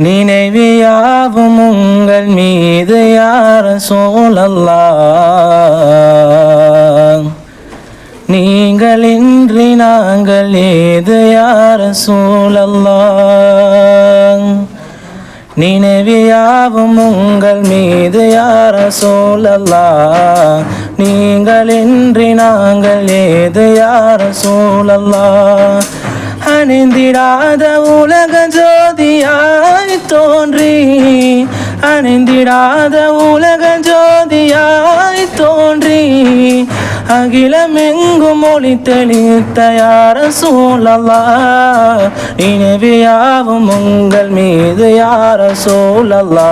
நினைவியாவும் உங்கள் மீது யார சோழல்லா நீங்கள் இன்றி நாங்கள் ஏது யார சூழல்லா நினைவியாவும் உங்கள் மீது யார சூழல்லா நீங்கள் இன்றி நாங்கள் ஏது யார சூழல்லா அணிந்திடாத உலக ஜோதியா தோன்றி அணிந்திடாத உலக ஜோதியாய் தோன்றி அகிலமெங்கும் மொழி தெளித்த யார சூழலா? நினைவியாவும் உங்கள் மீது யார சூழலா?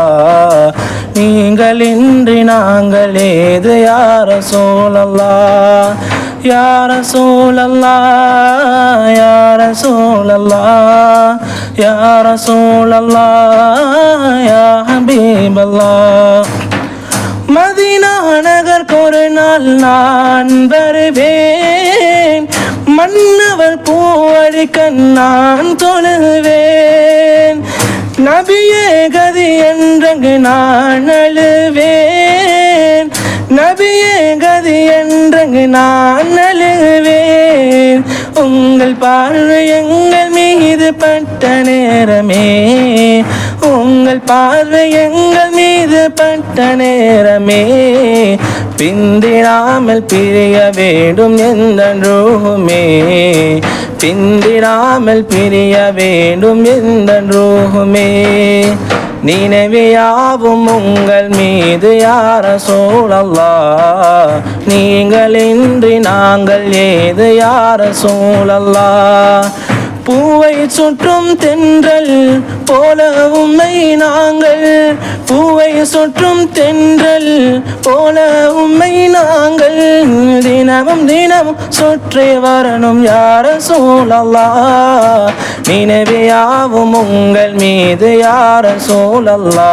நீங்கள் இன்றி நாங்கள் ஏது யார சூழலா? யார சூழலா? யார சூழலா? சூழல்லா யார சூழல்லா யா ஹபீபல்லா மதினா நகர் ஒரு நாள் நான் வருவேன் மன்னவர் பூவழிக்க நான் தொழுவேன் நபியே கதி என்றங்கு நான் அழுவேன் நபியே கதி என்றங்கு நான் அழுவேன் உங்கள் பார்வை எங்கள் மீது பட்ட நேரமே. உங்கள் பார்வை எங்கள் மீது பட்ட நேரமே. பிந்திடாமல் பிரிய வேண்டும் எந்த ரூஹுமே பிந்திடாமல் பிரிய வேண்டும் எந்த ரூஹுமே நினைவியாவும் உங்கள் மீது யார சூழல்லா? நீங்கள் இன்றி நாங்கள் ஏது யார சூழல்லா? பூவை சுற்றும் தென்றல் போல உம்மை நாங்கள். பூவை சுற்றும் தென்றல் போல உம்மை நாங்கள். தினமும் தினமும் சுற்றி வரணும் யார சூழல்லா நினைவையாவும் உங்கள் மீது யார சூழல்லா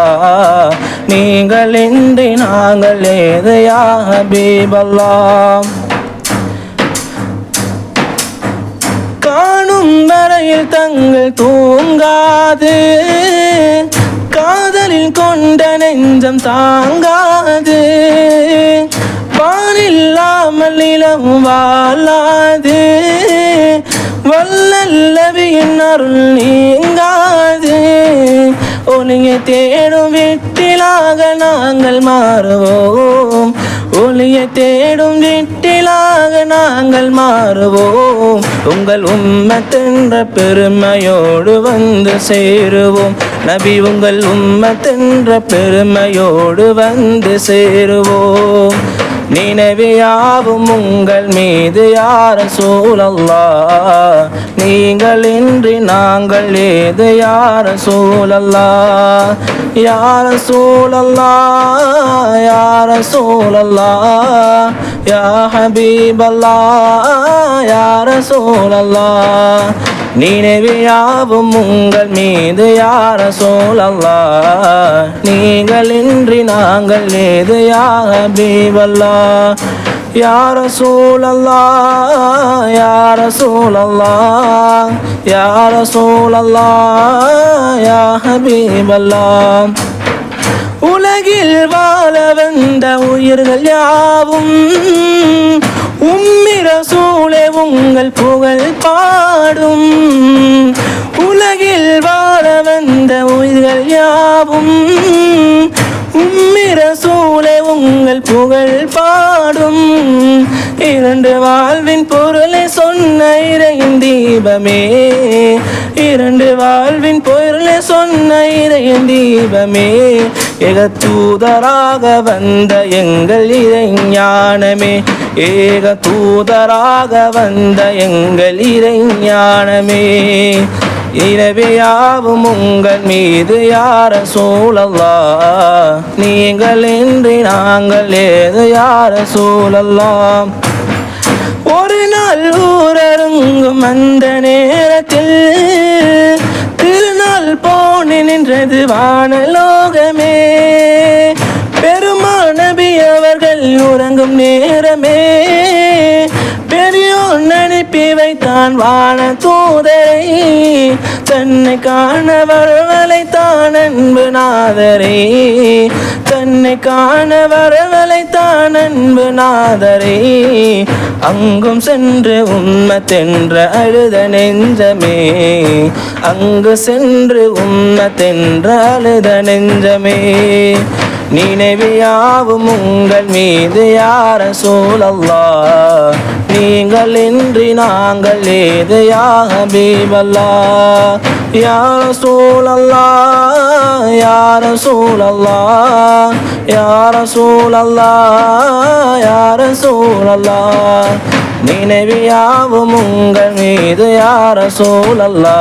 நீங்கள் இன்றி நாங்கள் ஏது யா ஹபீபல்லா வரையில் தங்கள் தூங்காது. காதலில் கொண்ட நெஞ்சம் தாங்காது. பாலில்லாமல் நிலம் வாழாது. வல்லல்லவியின் அருள் நீங்காது. ஒளியை தேடும் வீட்டிலாக நாங்கள் மாறுவோம். ஒளியை தேடும் வீட்டிலாக நாங்கள் மாறுவோம். உங்கள் உம்மத்தென்ற பெருமையோடு வந்து சேருவோம். நபி உங்கள் உம்மத்தென்ற பெருமையோடு வந்து சேருவோம். நினைவியாவும் உங்கள் மீது யார சூழல்லா நீங்கள் இன்றி நாங்கள் ஏது யார சூழல்லா யார சூழல்லா رسول الله يا حبيب الله يا رسول الله நினைவியாவும் உங்கள் மீது யார சோழல்லா நீங்கள் இன்றி நாங்கள் ஏது யா பீவல்லா யார சூழல்லா யார சூழல்லா யார சூழல்லா யாக பீவல்லா உலகில் வாழ வந்த உயிர்கள் யாவும்? உம்மிர சூழே உங்கள் புகழ் பாடும். உலகில் வாழ வந்த உயிர்கள் யாவும்? உம்மிர சூழே உங்கள் புகழ் பாடும். இரண்டு வாழ்வின் பொருளை சொன்ன இறையின் தீபமே. இரண்டு வாழ்வின் பொருளை சொன்ன இறையின் தீபமே. ஏக தூதராக வந்த எங்கள் இறை ஞானமே. ஏக தூதராக வந்த எங்கள் இறை ஞானமே. இரவியாவும் உங்கள் மீது யார சூழல்லா? நீங்கள் இன்றி நாங்கள் ஏது யார சூழல்லாம் ஒரு நாள் ஊரருங்கும் அந்த நேரத்தில் போனி வானலோகமே. பெருமானபி அவர்கள் உறங்கும் நேரமே. பெரியோன் அனுப்பி வைத்தான் வான தூதரை. தன்னை காண வரவழைத்தான் அன்பு நாதரே. தன்னை காண வரவழைத்தான் அன்பு நாதரே அங்கும் சென்று உண்மத்தென்ற அழுத நெஞ்சமே. அங்கு சென்று உண்மத்தென்ற அழுத நெஞ்சமே. நினைவியாவும் உங்கள் மீது யார சூழல்லா நீங்கள் இன்றி நாங்கள் ஏது யாக பீபல்லா யார சூழல்லா யார சூழல்லா யார சூழல்லா யார சூழல்லா நினைவியாவும் உங்கள் மீது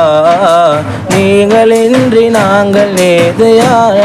நீங்கள் இன்றி நாங்கள் ஏது யார